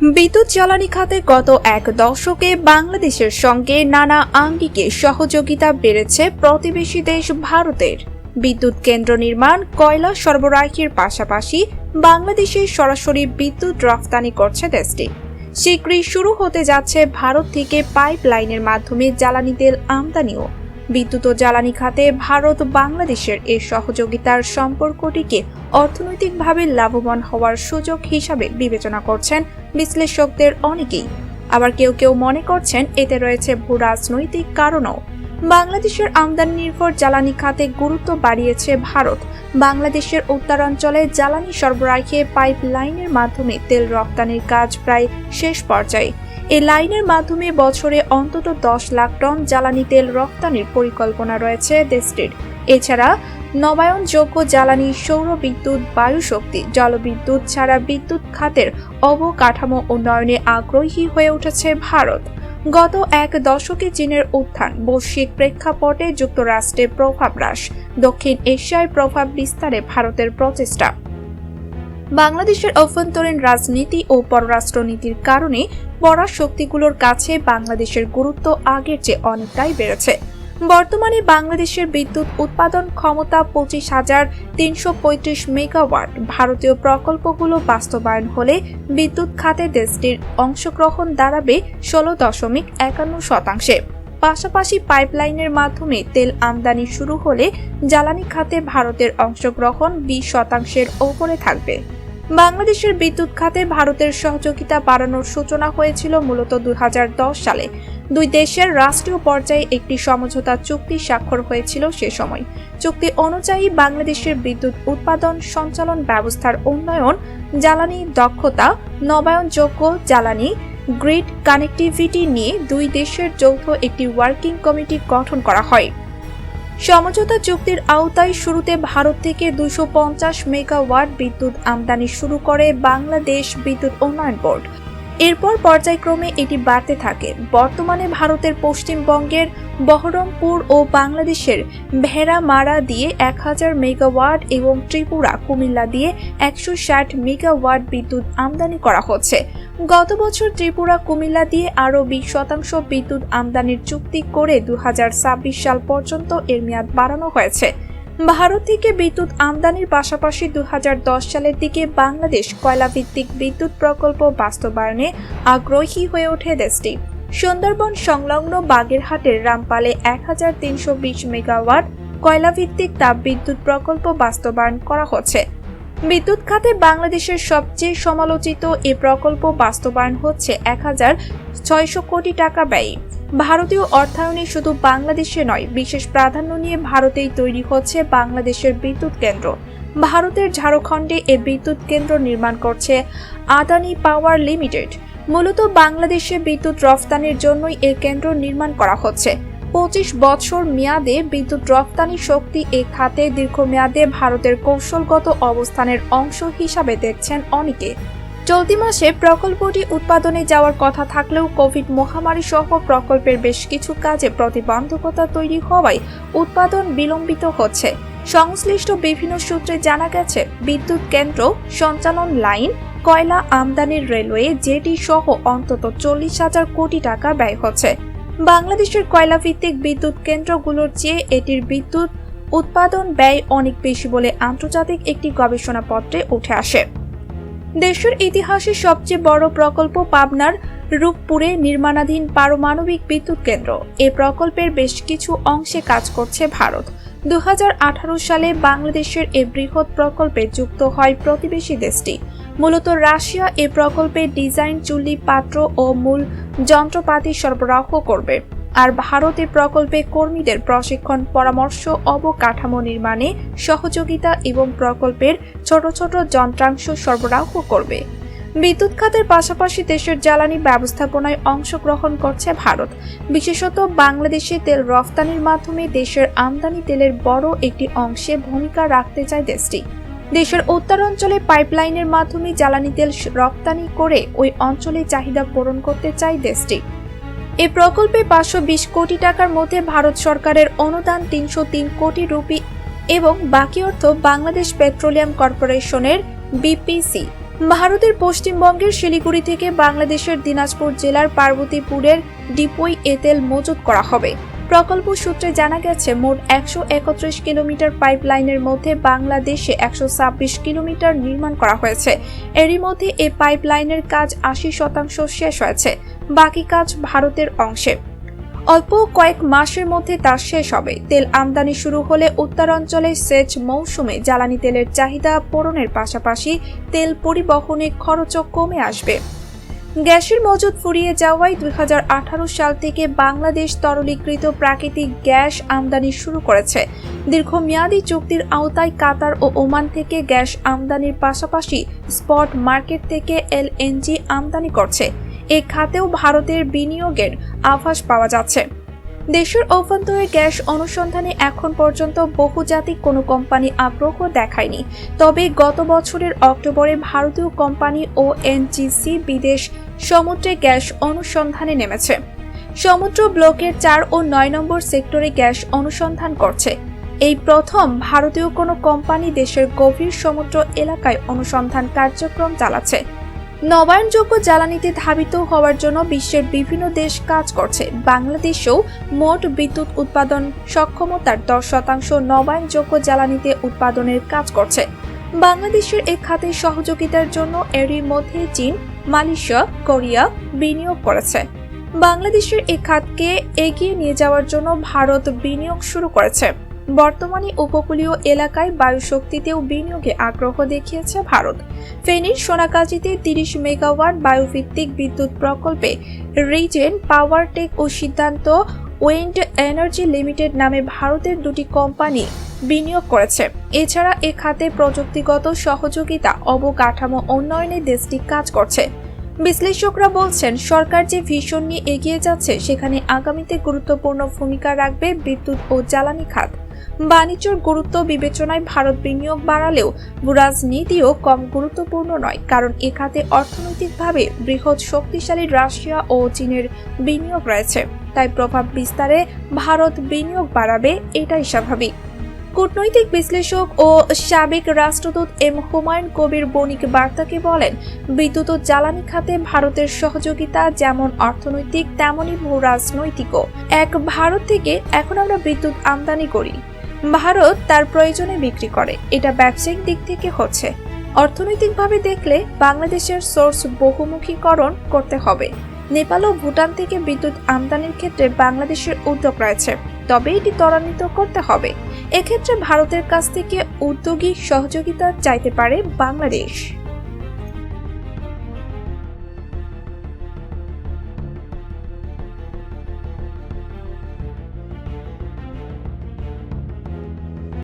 বিদ্যুৎ জ্বালানি খাতে গত এক দশকে বাংলাদেশের সঙ্গে নানা আঙ্গিকে সহযোগিতা বেড়েছে প্রতিবেশী দেশ ভারতের। বিদ্যুৎ কেন্দ্র নির্মাণ, কয়লা সরবরাহের পাশাপাশি বাংলাদেশে সরাসরি বিদ্যুৎ রফতানি করছে দেশটি। শীঘ্রই শুরু হতে যাচ্ছে ভারত থেকে পাইপ লাইনের মাধ্যমে জ্বালানি তেল আমদানিও। বিদ্যুৎ ও জ্বালানি খাতে ভারত বাংলাদেশের এই সহযোগিতার সম্পর্কটিকে অর্থনৈতিকভাবে লাভবান হওয়ার সুযোগ হিসাবে বিবেচনা করছেন বিশ্লেষকদের অনেকেই। আবার কেউ কেউ মনে করছেন এতে রয়েছে ভূ রাজনৈতিক কারণও। বাংলাদেশের আমদানি নির্ভর জ্বালানি খাতে গুরুত্ব বাড়িয়েছে ভারত। বাংলাদেশের উত্তরাঞ্চলে জ্বালানি সরবরাহে পাইপ লাইনের মাধ্যমে তেল রপ্তানির কাজ প্রায় শেষ পর্যায়ে। এই লাইনের মাধ্যমে বছরে অন্তত দশ লাখ টন জ্বালানি তেল রপ্তানির পরিকল্পনা রয়েছে দেশটির। এছাড়া নবায়নযোগ্য জ্বালানি সৌর বিদ্যুৎ, বায়ু শক্তি, জলবিদ্যুৎ ছাড়া বিদ্যুৎ খাতের অবকাঠামো উন্নয়নে আগ্রহী হয়ে উঠেছে ভারত। গত এক দশকে চীনের উত্থান, বৈশ্বিক প্রেক্ষাপটে যুক্তরাষ্ট্রে প্রভাব হ্রাস, দক্ষিণ এশিয়ায় প্রভাব বিস্তারে ভারতের প্রচেষ্টা। বাংলাদেশের অভ্যন্তরীণ রাজনীতি ও পররাষ্ট্রনীতির কারণে পরাশক্তিগুলোর কাছে বাংলাদেশের গুরুত্ব আগের চেয়ে অনেকটাই বেড়েছে। বর্তমানে বাংলাদেশের বিদ্যুৎ উৎপাদন ক্ষমতা পঁচিশ হাজার তিনশো পঁয়ত্রিশ মেগাওয়াট। ভারতীয় প্রকল্পগুলো বাস্তবায়ন হলে বিদ্যুৎ খাতে দেশটির অংশগ্রহণ দাঁড়াবে ষোলো দশমিক একান্ন শতাংশে। পাশাপাশি পাইপলাইনের মাধ্যমে তেল আমদানি শুরু হলে জ্বালানি খাতে ভারতের অংশগ্রহণ বিশ শতাংশের ওপরে থাকবে। বাংলাদেশের বিদ্যুৎ খাতে ভারতের সহযোগিতা বাড়ানোর সূচনা হয়েছিল মূলত দুই হাজার দশ সালে। দুই দেশের রাষ্ট্রীয় পর্যায়ে একটি সমঝোতা চুক্তি স্বাক্ষর হয়েছিল সে সময়। চুক্তি অনুযায়ী বাংলাদেশের বিদ্যুৎ উৎপাদন সঞ্চালন ব্যবস্থার উন্নয়ন, জ্বালানি দক্ষতা, নবায়নযোগ্য জ্বালানি, গ্রিড কানেক্টিভিটি নিয়ে দুই দেশের যৌথ একটি ওয়ার্কিং কমিটি গঠন করা হয়। সমঝোতা চুক্তির আওতায় শুরুতে ভারত থেকে দুশো পঞ্চাশ মেগাওয়াট বিদ্যুৎ আমদানি শুরু করে বাংলাদেশ বিদ্যুৎ উন্নয়ন বোর্ড। এরপর পর্যায়ক্রমে এটি বাড়তে থাকে। বর্তমানে ভারতের পশ্চিমবঙ্গের বহরমপুর ও বাংলাদেশের ভেড়ামারা দিয়ে এক হাজার মেগাওয়াট এবং ত্রিপুরা, কুমিল্লা দিয়ে একশো ষাট মেগাওয়াট বিদ্যুৎ আমদানি করা হচ্ছে। গত বছর ত্রিপুরা, কুমিল্লা দিয়ে আরও বিশ শতাংশ বিদ্যুৎ আমদানির চুক্তি করে দু হাজার ছাব্বিশ সাল পর্যন্ত এর মেয়াদ বাড়ানো হয়েছে। ভারত থেকে বিদ্যুৎ আমদানির পাশাপাশি দু হাজার দশ সালের দিকে বাংলাদেশ কয়লাভিত্তিক বিদ্যুৎ প্রকল্প বাস্তবায়নে আগ্রহী হয়ে ওঠে দেশটি। সুন্দরবন সংলগ্ন বাগেরহাটের রামপালে এক হাজার তিনশো বিশ মেগাওয়াট কয়লাভিত্তিক তাপবিদ্যুৎ প্রকল্প বাস্তবায়ন করা হচ্ছে। বিদ্যুৎ খাতে বাংলাদেশের সবচেয়ে সমালোচিত এ প্রকল্প বাস্তবায়ন হচ্ছে এক হাজার ছয়শো কোটি টাকা ব্যয়। ভারতীয় অর্থায়নে শুধু বাংলাদেশে নয়, বিশেষ প্রাধান্য নিয়ে ভারতেই তৈরি হচ্ছে বাংলাদেশের বিদ্যুৎ কেন্দ্র। ভারতের ঝাড়খণ্ডে এ বিদ্যুৎ কেন্দ্র নির্মাণ করছে আদানি পাওয়ার লিমিটেড। মূলত বাংলাদেশে বিদ্যুৎ রফতানির জন্যই এ কেন্দ্র নির্মাণ করা হচ্ছে। পঁচিশ বছর মেয়াদে বিদ্যুৎ রফতানি শক্তি এ খাতে দীর্ঘমেয়াদে ভারতের কৌশলগত অবস্থানের অংশ হিসাবে দেখছেন অনেকে। চলতি মাসে প্রকল্পটি উৎপাদনে যাওয়ার কথা থাকলেও কোভিড মহামারী সহ প্রকল্পের বেশ কিছু কাজে প্রতিবন্ধকতা তৈরি হওয়ায় উৎপাদন বিলম্বিত হচ্ছে। সংশ্লিষ্ট বিভিন্ন সূত্রে জানা গেছে, বিদ্যুৎ কেন্দ্র, সঞ্চালন লাইন, কয়লা আমদানির রেলওয়ে, জেটি সহ অন্তত চল্লিশ হাজার কোটি টাকা ব্যয় হচ্ছে। বাংলাদেশের কয়লা ভিত্তিক বিদ্যুৎ কেন্দ্রগুলোর চেয়ে এটির বিদ্যুৎ উৎপাদন ব্যয় অনেক বেশি বলে আন্তর্জাতিক একটি গবেষণাপত্রে উঠে আসে। দেশের ইতিহাসে সবচেয়ে বড় প্রকল্প পাবনার রূপপুরে নির্মাণাধীন পারমাণবিক বিদ্যুৎ কেন্দ্র। এ প্রকল্পের বেশ কিছু অংশে কাজ করছে ভারত। দু হাজার আঠারো সালে বাংলাদেশের এ বৃহৎ প্রকল্পে যুক্ত হয় প্রতিবেশী দেশটি। মূলত রাশিয়া এ প্রকল্পে ডিজাইন চুল্লি পাত্র ও মূল যন্ত্রপাতি সরবরাহ করবে। আর ভারত প্রকল্পে কর্মীদের প্রশিক্ষণ, পরামর্শ, অবকাঠামো নির্মাণে সহযোগিতা এবং প্রকল্পের ছোট ছোট যন্ত্রাংশ সরবরাহ করবে। বিদ্যুৎ খাতের পাশাপাশি দেশের জ্বালানি ব্যবস্থাপনায় অংশগ্রহণ করছে ভারত। বিশেষত বাংলাদেশে তেল রফতানির মাধ্যমে দেশের আমদানি তেলের বড় একটি অংশে ভূমিকা রাখতে চায় দেশটি। দেশের উত্তরাঞ্চলে পাইপলাইনের মাধ্যমে জ্বালানি তেল রপ্তানি করে ওই অঞ্চলে চাহিদা পূরণ করতে চায় দেশটি। এ প্রকল্পে পাঁচশো বিশ কোটি টাকার মধ্যে ভারত সরকারের অনুদান তিনশো তিন কোটি রুপি এবং বাকি অর্থ বাংলাদেশ পেট্রোলিয়াম কর্পোরেশনের বিপিসি। ভারতের পশ্চিমবঙ্গের শিলিগুড়ি থেকে বাংলাদেশের দিনাজপুর জেলার পার্বতীপুরের ডিপোই এ তেল মজুত করা হবে। প্রকল্প সূত্রে জানা গেছে, মোট একশো একত্রিশ কিলোমিটার পাইপলাইনের মধ্যে বাংলাদেশে একশো ছাব্বিশ কিলোমিটার নির্মাণ করা হয়েছে। এরই মধ্যে এই পাইপলাইনের কাজ আশি শতাংশ শেষ হয়েছে। বাকি কাজ ভারতের অংশে। অল্প কয়েক মাসের মধ্যে তা শেষ হবে। তেল আমদানি শুরু হলে উত্তরাঞ্চলে সেচ মৌসুমে জ্বালানি তেলের চাহিদা পূরণের পাশাপাশি তেল পরিবহনে খরচও কমে আসবে। গ্যাসের মজুদ ফুরিয়ে যাওয়ায় দুই হাজার আঠারো সাল থেকে বাংলাদেশ তরলীকৃত প্রাকৃতিক গ্যাস আমদানি শুরু করেছে। দীর্ঘমেয়াদী চুক্তির আওতায় কাতার ও ওমান থেকে গ্যাস আমদানির পাশাপাশি স্পট মার্কেট থেকে এলএনজি আমদানি করছে। এ খাতেও ভারতের বিনিয়োগের আভাস পাওয়া যাচ্ছে। দেশের অভ্যন্তরে গ্যাস অনুসন্ধানে এখন পর্যন্ত বহুজাতিক কোনো কোম্পানি আগ্রহ দেখায়নি। তবে গত বছরের অক্টোবরে ভারতীয় কোম্পানি ও এনজিসি বিদেশ সমুদ্রে গ্যাস অনুসন্ধানে নেমেছে। সমুদ্র ব্লকের চার ও নয় নম্বর সেক্টরে গ্যাস অনুসন্ধান করছে। এই প্রথম ভারতীয় কোনো কোম্পানি দেশের গভীর সমুদ্র এলাকায় অনুসন্ধান কার্যক্রম চালাচ্ছে। নবায়নযোগ্য জ্বালানিতে ধাবিত হওয়ার জন্য বিশ্বের বিভিন্ন দেশ কাজ করছে। বাংলাদেশেও মোট বিদ্যুৎ উৎপাদন সক্ষমতার দশ শতাংশ নবায়নযোগ্য জ্বালানিতে উৎপাদনের কাজ করছে। বাংলাদেশের এই খাতে সহযোগিতার জন্য এরই মধ্যে চীন, মালয়েশিয়া, কোরিয়া বিনিয়োগ করেছে। বাংলাদেশের এই খাতকে এগিয়ে নিয়ে যাওয়ার জন্য ভারত বিনিয়োগ শুরু করেছে। বর্তমানে উপকূলীয় এলাকায় বায়ুশক্তিতেও বিনিয়োগে আগ্রহ দেখিয়েছে ভারত। ফেনীর সোনাগাজীতে তিরিশ মেগাওয়াট বায়ুভিত্তিক বিদ্যুৎ প্রকল্পে রিজেন পাওয়ার টেক ও সিদ্ধান্ত উইন্ড এনার্জি লিমিটেড নামে ভারতের দুটি কোম্পানি বিনিয়োগ করেছে। এছাড়া এ খাতে প্রযুক্তিগত সহযোগিতা, অবকাঠামো উন্নয়নে দেশটি কাজ করছে। বিশ্লেষকরা বলছেন, সরকার যে ভীষণ নিয়ে এগিয়ে যাচ্ছে, সেখানে আগামীতে গুরুত্বপূর্ণ ভূমিকা রাখবে বিদ্যুৎ ও জ্বালানি খাত। বাণিজ্যর গুরুত্ব বিবেচনায় ভারত বিনিয়োগ বাড়ালেও রাজনীতিও কম গুরুত্বপূর্ণ নয়, কারণ এ খাতে অর্থনৈতিকভাবে বৃহৎ শক্তিশালী রাশিয়া ও চীনের বিনিয়োগ রয়েছে। তাই প্রভাব বিস্তারে ভারত বিনিয়োগ বাড়াবে এটাই স্বাভাবিক। কূটনৈতিক বিশ্লেষক ও সাবেক রাষ্ট্রদূত এম হুমায়ুন কবির বণিক বার্তাকে বলেন, বিদ্যুৎ ও জ্বালানি খাতে ভারতের সহযোগিতা যেমন অর্থনৈতিক, তেমনই ভূ রাজনৈতিকও এক ভারত থেকে এখন আমরা বিদ্যুৎ আমদানি করি। ভারত তার প্রয়োজনে বিক্রি করে। এটা ব্যবসায়িক দিক থেকে হচ্ছে। অর্থনৈতিকভাবে দেখলে বাংলাদেশের সোর্স বহুমুখীকরণ করতে হবে। নেপাল ও ভুটান থেকে বিদ্যুৎ আমদানির ক্ষেত্রে বাংলাদেশের উদ্যোগ রয়েছে। তবে এটি ত্বরান্বিত করতে হবে। এক্ষেত্রে ভারতের কাছ থেকে উদ্যোগী সহযোগিতা চাইতে পারে বাংলাদেশ।